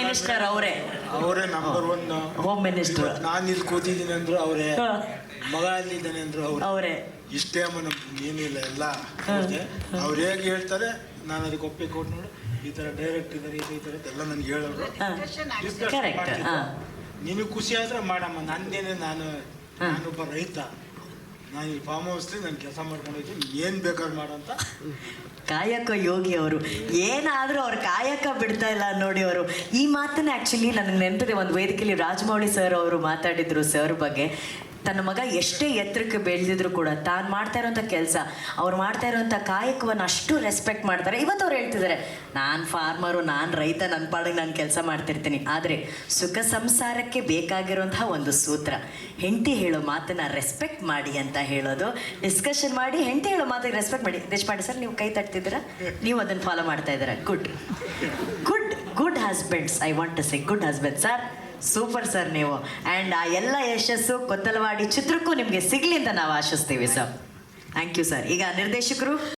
Minister ಅವರೇ? ಅವರೇ number one home minister ನಾನು ಇಲ್ಲಿ ಕೂತಿದ್ದೀನಿ ಅಂದ್ರು ಅವರೇ. ಮಗ ಅಲ್ಲಿದ್ದಾನೆ ಅಂದ್ರು ಅವ್ರೆ. ಇಷ್ಟೇ ಅಮ್ಮ ನಮ್ಗೆ ಏನಿಲ್ಲ ಎಲ್ಲ ಅವ್ರು ಹೇಗೆ ಹೇಳ್ತಾರೆ ನಾನು ಅದಕ್ಕೆ ಒಪ್ಪಿ ಕೊಟ್ಟು ನೋಡು. ಈ ತರ ಡೈರೆಕ್ಟ್ ಇದ್ದಾರೆ ಈ ತರ ಎಲ್ಲ ನನಗೆ ಹೇಳೋರು. ನಿನಗೆ ಖುಷಿ ಆದ್ರೆ ಮಾಡಮ್ಮ ನಂದೇನೆ ನಾನು. ನಾನೊಬ್ಬ ರೈತ. ನಾನು ಇಲ್ಲಿ ಫಾರ್ಮ್ ಹೌಸ್ಲಿ ನಾನು ಕೆಲಸ ಮಾಡ್ಕೊಂಡಿದ್ದೀನಿ ಏನು ಬೇಕಾದ್ರೆ ಮಾಡಂತ ಕಾಯಕ ಯೋಗಿ ಅವರು, ಏನಾದರೂ ಅವ್ರು ಕಾಯಕ ಬಿಡ್ತಾ ಇಲ್ಲ ನೋಡಿ ಅವರು. ಈ ಮಾತನ್ನ ಆ್ಯಕ್ಚುಲಿ ನನಗೆ ನೆನಪಿದೆ, ಒಂದು ವೇದಿಕೆಯಲ್ಲಿ ರಾಜಮೌಳಿ ಸರ್ ಅವರು ಮಾತಾಡಿದ್ರು ಸರ್ ಬಗ್ಗೆ. ತನ್ನ ಮಗ ಎಷ್ಟೇ ಎತ್ತರಕ್ಕೆ ಬೆಳೆದಿದ್ರು ಕೂಡ ತಾನು ಮಾಡ್ತಾ ಇರೋಂಥ ಕೆಲಸ, ಅವ್ರು ಮಾಡ್ತಾ ಇರೋಂಥ ಕಾಯಕವನ್ನು ಅಷ್ಟು ರೆಸ್ಪೆಕ್ಟ್ ಮಾಡ್ತಾರೆ. ಇವತ್ತು ಅವ್ರು ಹೇಳ್ತಿದ್ದಾರೆ, ನಾನು ಫಾರ್ಮರು ನಾನು ರೈತ ನನ್ನ ಪಾಡಿಗೆ ನಾನು ಕೆಲಸ ಮಾಡ್ತಿರ್ತೀನಿ. ಆದರೆ ಸುಖ ಸಂಸಾರಕ್ಕೆ ಬೇಕಾಗಿರುವಂತಹ ಒಂದು ಸೂತ್ರ, ಹೆಂಡತಿ ಹೇಳೋ ಮಾತನ್ನ ರೆಸ್ಪೆಕ್ಟ್ ಮಾಡಿ ಅಂತ ಹೇಳೋದು. ಡಿಸ್ಕಷನ್ ಮಾಡಿ ಹೆಂಡತಿ ಹೇಳೋ ಮಾತಿಗೆ ರೆಸ್ಪೆಕ್ಟ್ ಮಾಡಿ. ದೇಶಪಾಂಡೆ ಸರ್, ನೀವು ಕೈ ತಟ್ತಿದ್ದೀರಾ? ನೀವು ಅದನ್ನು ಫಾಲೋ ಮಾಡ್ತಾ ಇದ್ದೀರಾ. Good good good husbands I want to say good husband sir super sir ನೀವು. ಆ್ಯಂಡ್ ಆ ಎಲ್ಲ ಯಶಸ್ಸು ಕೊತ್ತಲವಾಡಿ ಚಿತ್ರಕ್ಕೂ ನಿಮಗೆ ಸಿಗಲಿ ಅಂತ ನಾವು ಆಶಿಸ್ತೀವಿ ಸರ್ ಥ್ಯಾಂಕ್ ಯು ಸರ್ ಈಗ ನಿರ್ದೇಶಕರು.